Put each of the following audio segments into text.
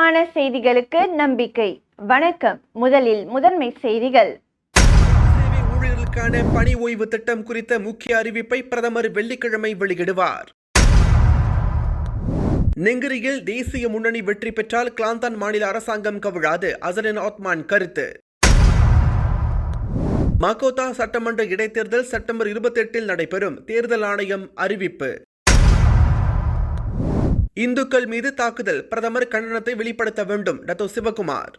நம்பகமான செய்திகளுக்கு நம்பிக்கை. வணக்கம். முதலில் முதன்மை செய்திகள். ஊழியர்களுக்கான பணி ஓய்வு திட்டம் குறித்த முக்கிய அறிவிப்பை பிரதமர் வெள்ளிக்கிழமை வெளியிடுவார். நெங்கிரியில் தேசிய முன்னணி வெற்றி பெற்றால் கிளாந்தான் மாநில அரசாங்கம் கவிழாது. அசரின் ஆத்மான் கருத்து. மகோதா சட்டமன்ற இடைத்தேர்தல் செப்டம்பர் இருபத்தி எட்டில் நடைபெறும். தேர்தல் ஆணையம் அறிவிப்பு. இந்துக்கள் மீது தாக்குதல். பிரதமர் கண்டனத்தை வெளிப்படுத்த வேண்டும். டத்தோ சிவகுமார்.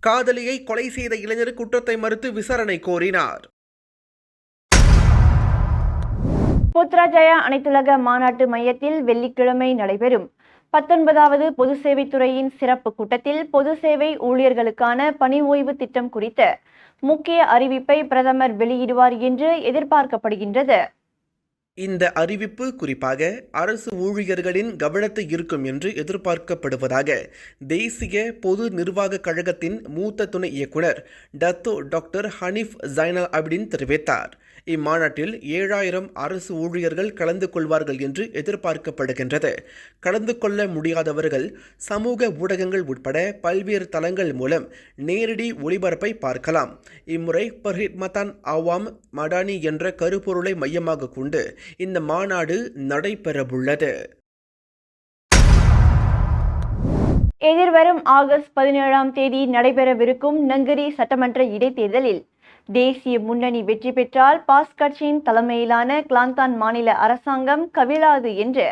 காதலியை கொலை செய்த இளைஞர் குற்றத்தை மறுத்து விசாரணை கோரினார். புத்ராஜயா அனைத்துலக மாநாட்டு மையத்தில் வெள்ளிக்கிழமை நடைபெறும். பத்தொன்பதாவது பொது சேவைத்துறையின் சிறப்பு கூட்டத்தில் பொது சேவை ஊழியர்களுக்கான பணி ஓய்வு திட்டம் குறித்த முக்கிய அறிவிப்பை பிரதமர் வெளியிடுவார் என்று எதிர்பார்க்கப்படுகின்றது. இந்த அறிவிப்பு குறிப்பாக அரசு ஊழியர்களின் கவனத்தை ஈர்க்கும் என்று எதிர்பார்க்கப்படுவதாக தேசிய பொது நிர்வாக கழகத்தின் மூத்த துணை இயக்குனர் Dato doctor Hanif Zainal Abidin தெரிவித்தார். இம்மாநாட்டில் ஏழாயிரம் அரசு ஊழியர்கள் கலந்து கொள்வார்கள் என்று எதிர்பார்க்கப்படுகின்றது. கலந்து கொள்ள முடியாதவர்கள் சமூக ஊடகங்கள் உட்பட பல்வேறு தளங்கள் மூலம் நேரடி ஒளிபரப்பை பார்க்கலாம். இம்முறை பர்ஹிட்மதான் அவாம் மடானி என்ற கருப்பொருளை மையமாக கொண்டு இந்த மாநாடு நடைபெறவுள்ளது. எதிர்வரும் ஆகஸ்ட் பதினேழாம் தேதி நடைபெறவிருக்கும் நங்கரி சட்டமன்ற இடைத்தேர்தலில் தேசிய முன்னணி வெற்றி பெற்றால் பாஸ் கட்சியின் தலைமையிலான கிளாந்தான் மாநில அரசாங்கம் கவிழாது என்று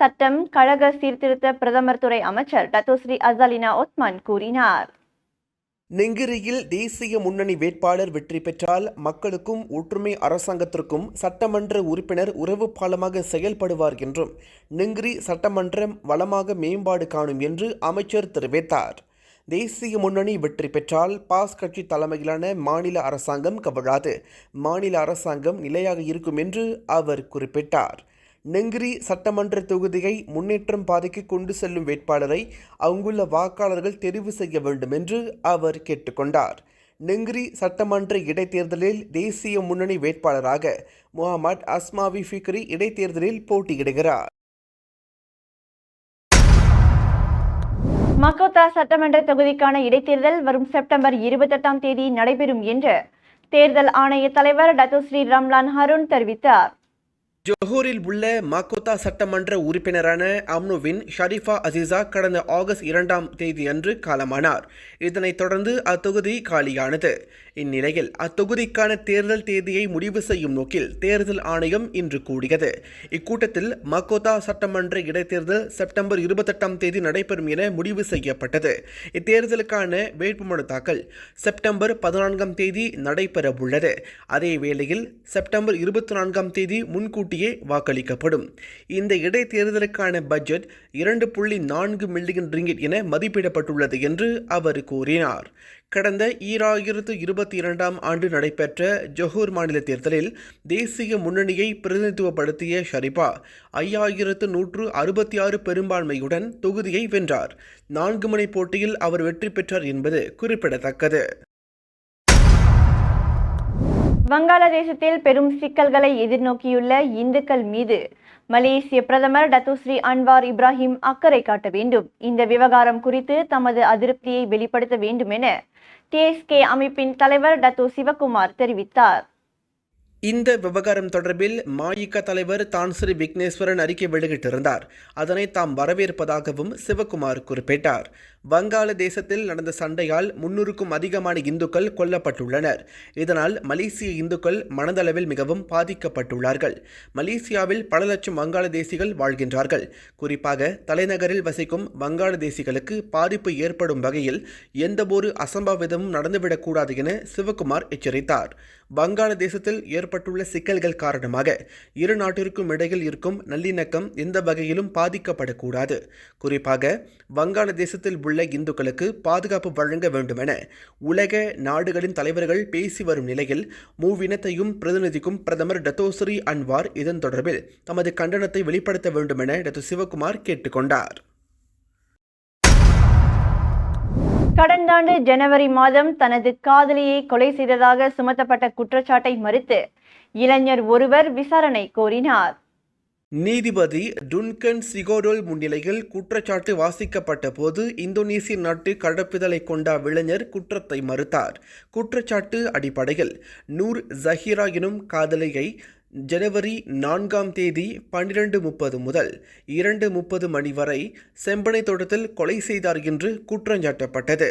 சட்டம் கழக சீர்திருத்த பிரதமர் துறை அமைச்சர் டத்தோஸ்ரீ அசாலினா ஒத்மான் கூறினார். நெங்கிரியில் தேசிய முன்னணி வேட்பாளர் வெற்றி பெற்றால் மக்களுக்கும் ஒற்றுமை அரசாங்கத்திற்கும் சட்டமன்ற உறுப்பினர் உறவு பாலமாக செயல்படுவார் என்றும் நெங்கிரி சட்டமன்றம் வளமாக மேம்பாடு காணும் என்று அமைச்சர் தெரிவித்தார். தேசிய முன்னணி வெற்றி பெற்றால் பாஸ் கட்சி தலைமையிலான மாநில அரசாங்கம் கவிழாது. மாநில அரசாங்கம் நிலையாக இருக்கும் என்று அவர் குறிப்பிட்டார். நெங்கிரி சட்டமன்ற தொகுதியை முன்னேற்றம் பாதைக்கு கொண்டு செல்லும் வேட்பாளரை அங்குள்ள வாக்காளர்கள் தெரிவு செய்ய வேண்டும் என்று அவர் கேட்டுக்கொண்டார். நெங்கிரி சட்டமன்ற இடைத்தேர்தலில் தேசிய முன்னணி வேட்பாளராக முகமது அஸ்மாவி ஃபிக்ரி இடைத்தேர்தலில் போட்டியிடுகிறார். மக்கோத்தா சட்டமன்ற தொகுதிக்கான இடைத்தேர்தல் வரும் செப்டம்பர் இருபத்தெட்டாம் தேதி நடைபெறும் என்று தேர்தல் ஆணைய தலைவர் டத்தோஸ்ரீ ரம்லான் ஹருண் தெரிவித்தார். ஜொஹூரில் உள்ள மாக்கோத்தா சட்டமன்ற உறுப்பினரான அம்னுவின் ஷரீஃபா அசீசா கடந்த ஆகஸ்ட் இரண்டாம் தேதி அன்று காலமானார். இதனைத் தொடர்ந்து அத்தொகுதி காலியானது. இந்நிலையில் அத்தொகுதிக்கான தேர்தல் தேதியை முடிவு செய்யும் நோக்கில் தேர்தல் ஆணையம் இன்று கூடியது. இக்கூட்டத்தில் மாக்கோத்தா சட்டமன்ற இடைத்தேர்தல் செப்டம்பர் இருபத்தெட்டாம் தேதி நடைபெறும் என முடிவு செய்யப்பட்டது. இத்தேர்தலுக்கான வேட்புமனு தாக்கல் செப்டம்பர் பதினான்காம் தேதி நடைபெறவுள்ளது. அதே வேளையில் செப்டம்பர் இருபத்தி நான்காம் தேதி முன்கூட்டியே வாக்களிக்கப்படும். இந்த இடைத்தேர்தலுக்கான பட்ஜெட் இரண்டு புள்ளி நான்கு மில்லியன் ரிங்கிட் என மதிப்பிடப்பட்டுள்ளது என்று அவர் கூறினார். கடந்த ஈராயிரத்து இருபத்தி இரண்டாம் ஆண்டு நடைபெற்ற ஜொஹூர் மாநில தேர்தலில் தேசிய முன்னணியை பிரதிநிதித்துவப்படுத்திய ஷரிபா ஐயாயிரத்து நூற்று அறுபத்தி ஆறு பெரும்பான்மையுடன் தொகுதியை வென்றார். நான்கு முனை போட்டியில் அவர் வெற்றி பெற்றார் என்பது குறிப்பிடத்தக்கது. வங்காளதேசத்தில் பெரும் சிக்கல்களை எதிர்நோக்கியுள்ள இந்துக்கள் மீது மலேசிய பிரதமர் டத்துஸ்ரீ அன்வார் இப்ராஹிம் அக்கறை காட்ட வேண்டும். இந்த விவகாரம் குறித்து தமது அதிருப்தியை வெளிப்படுத்த வேண்டும் என டிஎஸ்கே அமைப்பின் தலைவர் டத்து சிவகுமார் தெரிவித்தார். இந்த விவகாரம் தொடர்பில் மாயிக தலைவர் தான்ஸ்ரீ விக்னேஸ்வரன் அறிக்கை வெளியிட்டிருந்தார். அதனை தாம் வரவேற்பதாகவும் சிவகுமார் குறிப்பிட்டார். வங்காளதேசத்தில் நடந்த சண்டையால் முன்னூறுக்கும் அதிகமான இந்துக்கள் கொல்லப்பட்டுள்ளனர். இதனால் மலேசிய இந்துக்கள் மனதளவில் மிகவும் பாதிக்கப்பட்டுள்ளார்கள். மலேசியாவில் பல லட்சம் வங்காளதேசிகள் வாழ்கின்றார்கள். குறிப்பாக தலைநகரில் வசிக்கும் வங்காளதேசிகளுக்கு பாதிப்பு ஏற்படும் வகையில் எந்தவொரு அசம்பாவிதமும் நடந்துவிடக்கூடாது என சிவகுமார் எச்சரித்தார். வங்காளதேசத்தில் ஏற்பட்டுள்ள சிக்கல்கள் காரணமாக இரு நாட்டிற்கும் இடையில் இருக்கும் நல்லிணக்கம் எந்த வகையிலும் பாதிக்கப்படக்கூடாது. குறிப்பாக வங்காளதேசத்தில் உள்ள இந்துக்களுக்கு பாதுகாப்பு வழங்க வேண்டுமென உலக நாடுகளின் தலைவர்கள் பேசி வரும் நிலையில் மூவினத்தையும் பிரதிநிதிக்கும் பிரதமர் டத்தோஸ்ரீ அன்வார் இதன் தொடர்பில் தமது கண்டனத்தை வெளிப்படுத்த வேண்டுமென டத்து சிவகுமார் கேட்டுக்கொண்டார். கடந்த ஆண்டு ஜனவரி மாதம் தனது காதலியை கொலை செய்ததாக சுமத்தப்பட்ட குற்றச்சாட்டை மறுத்து இளைஞர் ஒருவர் விசாரணை கோரினார். நீதிபதி டுன்கன் சிகோடோல் முன்னிலையில் குற்றச்சாட்டு வாசிக்கப்பட்ட போது இந்தோனேசிய நாட்டு கடப்பிதழை கொண்ட விளைஞர் குற்றத்தை மறுத்தார். குற்றச்சாட்டு அடிப்படையில் நூர் ஜஹீரா எனும் காதலியை ஜனவரி நான்காம் தேதி பன்னிரண்டு முப்பது முதல் இரண்டு முப்பது மணி வரை செம்பனை தோட்டத்தில் கொலை செய்தார் என்று குற்றஞ்சாட்டப்பட்டது.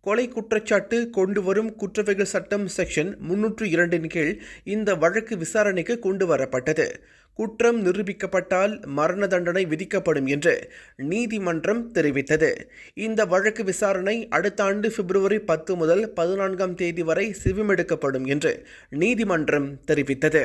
கொலை குற்றச்சாட்டு கொண்டு வரும் குற்றவைகள் சட்டம் செக்ஷன் முன்னூற்று இரண்டின் கீழ் இந்த வழக்கு விசாரணைக்கு கொண்டு வரப்பட்டது. குற்றம் நிரூபிக்கப்பட்டால் மரண தண்டனை விதிக்கப்படும் என்று நீதிமன்றம் தெரிவித்தது. இந்த வழக்கு விசாரணை அடுத்த ஆண்டு பிப்ரவரி பத்து முதல் பதினான்காம் தேதி வரை செவிமெடுக்கப்படும் என்று நீதிமன்றம் தெரிவித்தது.